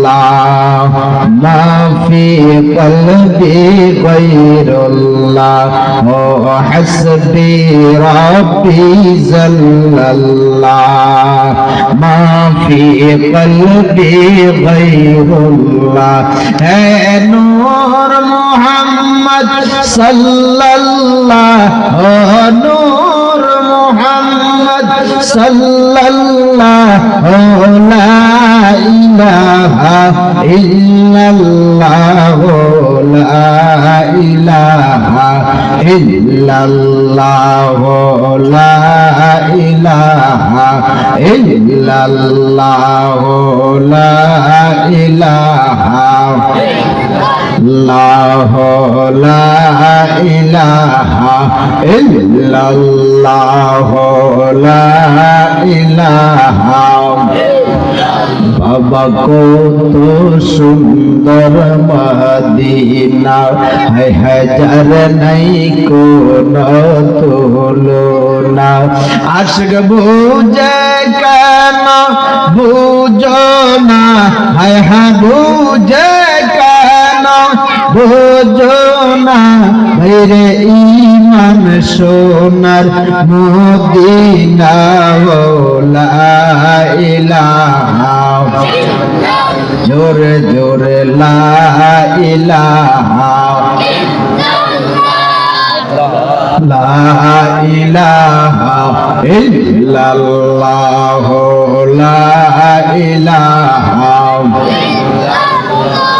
الله ما في قلبي غير الله حسبي ربي زل الله ما في قلبي غير الله ہے نور محمد صلى الله نور محمد صلى الله لا إله إلا الله لا إله إلا الله لا إله إلا الله لا إله الله لا إله إلا الله لا إله বাবা কত সুন্দর মদিনা। হায় হাজার নাই কোন তুলনা। আশক বুঝে কেন বুঝো না? হায় হ্যাঁ বুঝে বুঝো না ভৈরে ইমান সোনার মদিনা লা ইলাহা। জোরে জোরে লা ইলাহা। লা ইলাহা ইল্লাল্লাহ লা ইলাহা। ও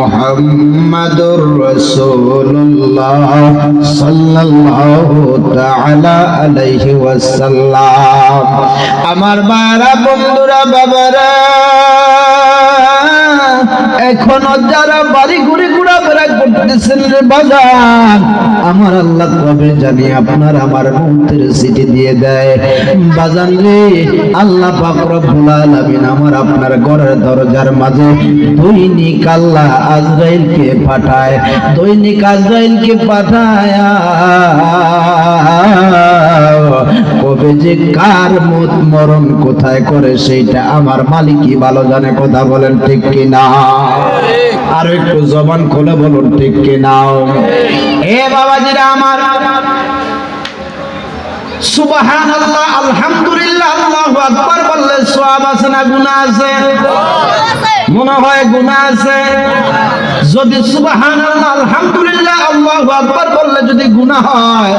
মুহাম্মাদুর রাসূলুল্লাহ সাল্লাল্লাহু তাআলা আলাইহি ওয়াসাল্লাম। আমার বারা বন্ধুরা বাবারা এখনও যারা করতেছেন রে আমার আল্লাহ কবে জানি আপনার আমার মন্ত্রের সিটি দিয়ে দেয়। বাজান রে, আল্লাহ পাক রব্বুল আলামিন আমার আপনার ঘরের দরজার মাঝে দৈনিক আল্লাহ আজরাইলকে পাঠায়, দৈনিক আজরাইলকে পাঠায়। কবে যে কার মত মরণ কোথায় করে সেইটা আমার মালিকই ভালো জানে কথা বলেন ঠিক কি না আর একটু জবান খুলে বলুন ঠিক কি নাও এ বাবাজিরা আমার সুবাহান আল্লাহ আলহামদুলিল্লাহ, আল্লাহু আকবার বললে সওয়াব আছে না গুনাহ আছে? মনে হয় গুনাহ আছে। যদি সুবহানাল্লাহ, আলহামদুলিল্লাহ, আল্লাহু আকবার বললে যদি গুনাহ হয়,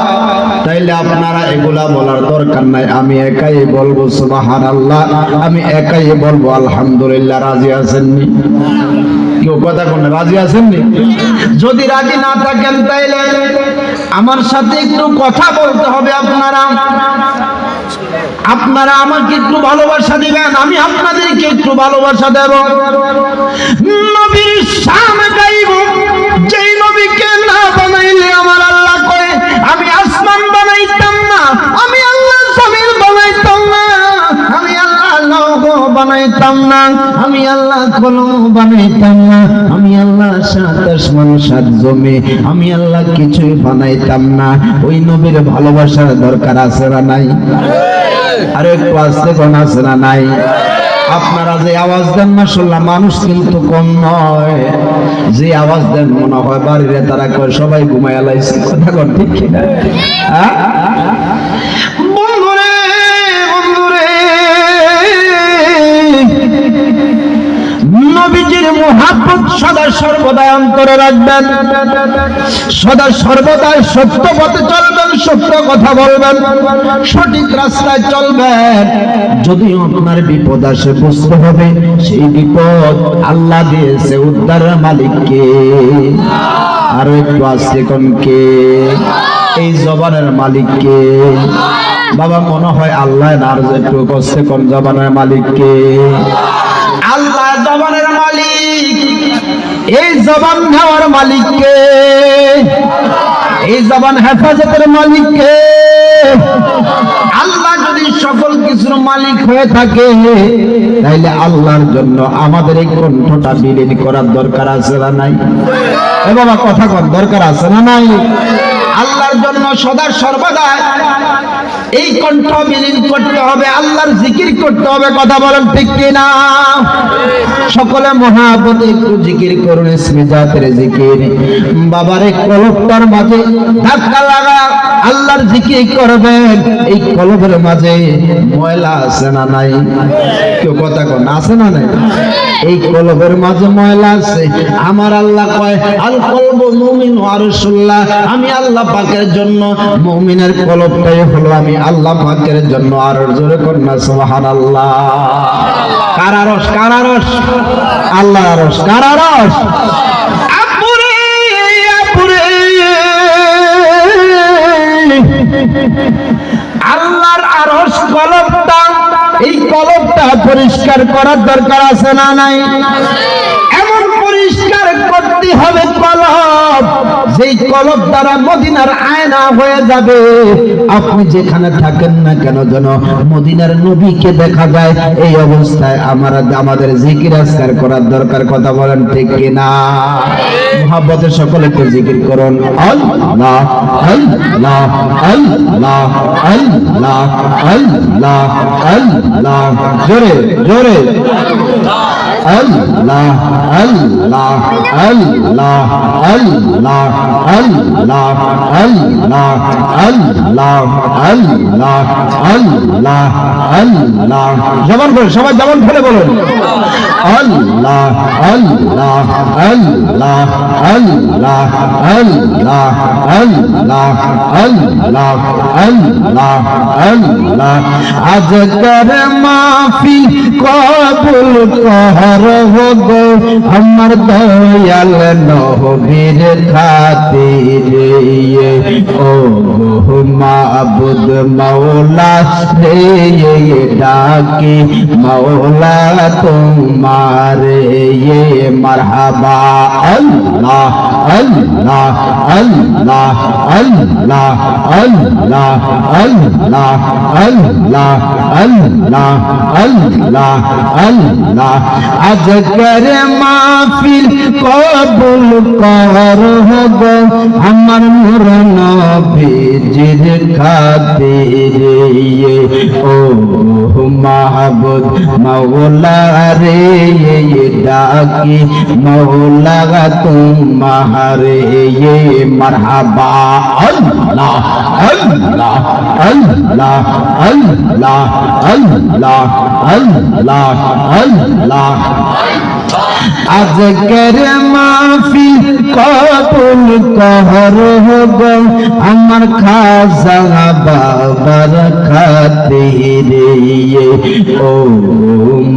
তাইলে আপনারা এগুলা বলার দরকার নাই। আমি একাই বলব সুবহানাল্লাহ, আমি একাই বলব আলহামদুলিল্লাহ, রাজি আছেননি কেউ কথা কোন রাজি আছেননি যদি রাজি না থাকেন তাইলে আমার সাথে একটু কথা বলতে হবে আপনারা। আপনারা আমাকে একটু ভালোবাসা দিবেন, আমি আপনাদেরকে একটু ভালোবাসা দেব। নবীর গাইব, যেই নবীকে বানাইতাম না, আমি আল্লাহ কলম বানাইতাম না, আমি আল্লাহ সাত আসমান সাত জমি, আমি আল্লাহ কিছুই বানাইতাম না। ওই নবীর ভালোবাসার দরকার আছে না নাই? আর একটু আসতে কোন আছে না নাই? আপনারা যে আওয়াজ দেন শুনলাম মানুষ কিন্তু কম নয়। যে আওয়াজ দেন, মনে হয় বাড়িরে তারা কয় সবাই ঘুমায় লাইছে। কথা কর ঠিক কিনা? সদা সর্বদা অন্তরে রাখবেন। সদা সর্বদা সত্য পথে চলবেন, সত্য কথা বলবেন, সঠিক রাস্তায় চলবেন। যদি আপনার বিপদ আসে, বুঝতে হবে, সেই বিপদ আল্লাহ দিয়েছে উদ্ধারের মালিককে। আরও একটু আসছে কোন কে? এই জবানের মালিককে। বাবা, মনে হয় আল্লাহ আর একটু কষ্টে কোন জবানের মালিককে? আল্লাহ জবানের এই জবান নেওয়ার মালিককে, এই জবান হেফাজতের মালিককে। আল্লাহ যদি সকল কিছুর মালিক হয়ে থাকে, তাইলে আল্লাহর জন্য আমাদের এই কণ্ঠটা বিলীন করার দরকার আছে না নাই? এ বাবা, কথা কর দরকার আছে না নাই? আল্লাহর জন্য সদা সর্বদা এই কণ্ঠ বিলীন করতে হবে, আল্লাহর জিকির করতে হবে, কথা বলেন ঠিক কিনা? সকলে মহাপতে একটু জিকির করুন স্মিজাতের জিকির। বাবার এই কলবটার মাঝে ধাক্কা লাগা, আল্লাহর জিকির করবেন। এই কলবের মাঝে ময়লা আছে না নাই? কেউ কথা কন, আছে না নাই? এই কলবের মাঝে ময়লা আছে। আমার আল্লাহ কয়, আল কলব মুমিন ওয়ারসুল্লাহ আমি আল্লাহ পাকের জন্য মুমিনের কলবটাই হলো আমি আল্লাহ পাকের জন্য আর জোরে কন্যা সুবহানাল্লাহ। কারারস কারারস আল্লাহ রস কারারস আল্লাহর আরস কলবটা এই কলবটা পরিষ্কার করার দরকার আছে না নাই? এমন পরিষ্কার করতে হবে কলব। যেই কলব দ্বারা মদিনার আয়না হয়ে যাবে। আপনি যেখানে থাকেন না কেন যেন মদিনার নবীকে দেখা যায়। এই অবস্থায় আমার আমাদের জিকির আজকার করার দরকার, কথা বলেন ঠিক কিনা মহাব্বতে সকলে একটু জিকির করুন। আল্লাহ আল্লাহ আল্লাহ আল্লাহ আল্লাহ আল্লাহ। জোরে জোরে। আল্লাহ আল্লাহ আল্লাহ আল্লাহ আল্লাহ আল্লাহ আল্লাহ আল্লাহ আল্লাহ আল্লাহ যেমন করে সবাই যেমন ফেলে বলুন আল্লাহ আল্লাহ আল্লাহ আল্লাহ আল্লাহ আল্লাহ আল্লাহ আল্লাহ আল্লাহ আজকের মাহফিল কবুল কর গো আমার দয়াল নবীর খাতিরে ও মাবুদ মাওলা রে ডাকি মাওলা তোমারে মারহাবা, আল্লাহ আল্লাহ আল্লাহ আল্লাহ আল্লাহ আল্লাহ আল্লাহ আল্লাহ আল্লাহ আল্লাহ। আজকের মাহফিল কবুল কর গো আমার নূর নবীজির খাতিরে। ও মাহবুদ মাওলা রে ডাকি কি মৌলা তোমারে ये मरहबा अल्लाह अल्लाह अल्लाह अल्लाह अल्लाह अल्लाह अल्लाह আজকের মাহফিল কবুল কর গো আমার খাজা বাবার খাতিরে ও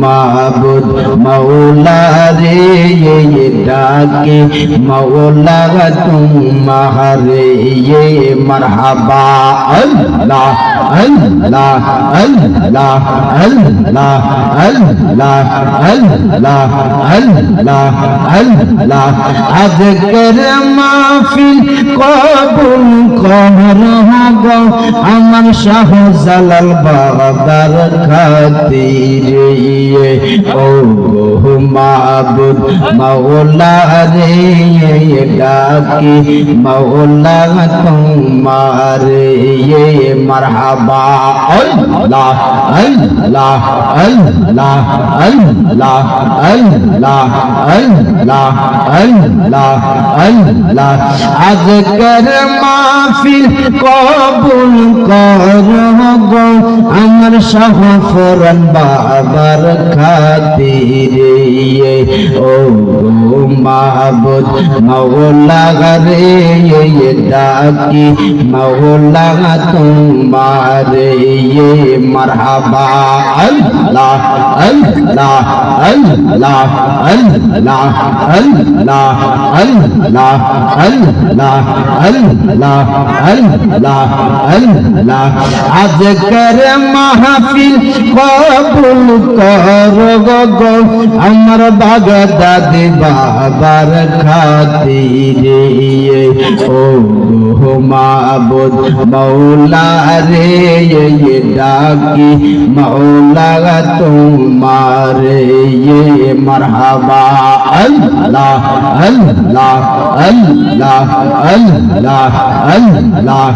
মাবুদ মৌলা রে ডাকে মৌলা তোমারে মারহাবা আল্লাহ আল্লাহ আল্লাহ আল্লাহ আল্লাহ আল্লাহ। আল্লাহ আল্লাহ আজকের মাহফিল কবুল কর গো, আমার শাহ জালাল বাবার খাতিরে ও গো মাবুদ মাওলা রে ডাকি, মাওলা তোমারে মারহাবা, আল্লাহ আল্লাহ আল্লাহ আল্লাহ আল্লাহ আল্লাহ আল্লাহ আল্লাহ। আজকের মাহফিল কবুল কবুল কর গো আমার সহফরন বাবার খাতিরে। ও গো মাহবুদ মৌলা রে ডাকি মৌলা তোমারে মারহাবা আল্লাহ আল্লাহ আল্লাহ আল্লাহ আল্লাহ আল্লাহ আল্লাহ আল্লাহ আল্লাহ। আল্লাহ। আজকের মাহফিল কবুল কর গো আমার বাগদাদি বাবার খাতিরে। ও গো মাবুদ মৌলা রে ডাকি। মৌলা তোমারে মারহাবা। আল্লাহ আল্লাহ আল্লাহ আল্লাহ আল্লাহ।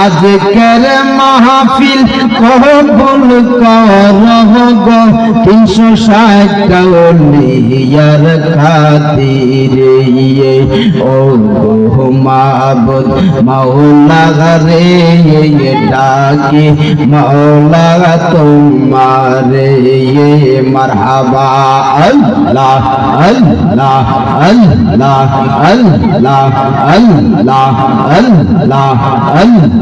আজকের মাহফিল কবুল কর গো। তিনশো ষাট কাউলিয়ার খাতিরে ও গো মাবুদ, মাওলা রে ডাকি, মাওলা তোমারে মারহাবা, আল্লাহ আল্লাহ আল্লাহ আল্লাহ আল্লাহ আল্লাহ আল্লাহ।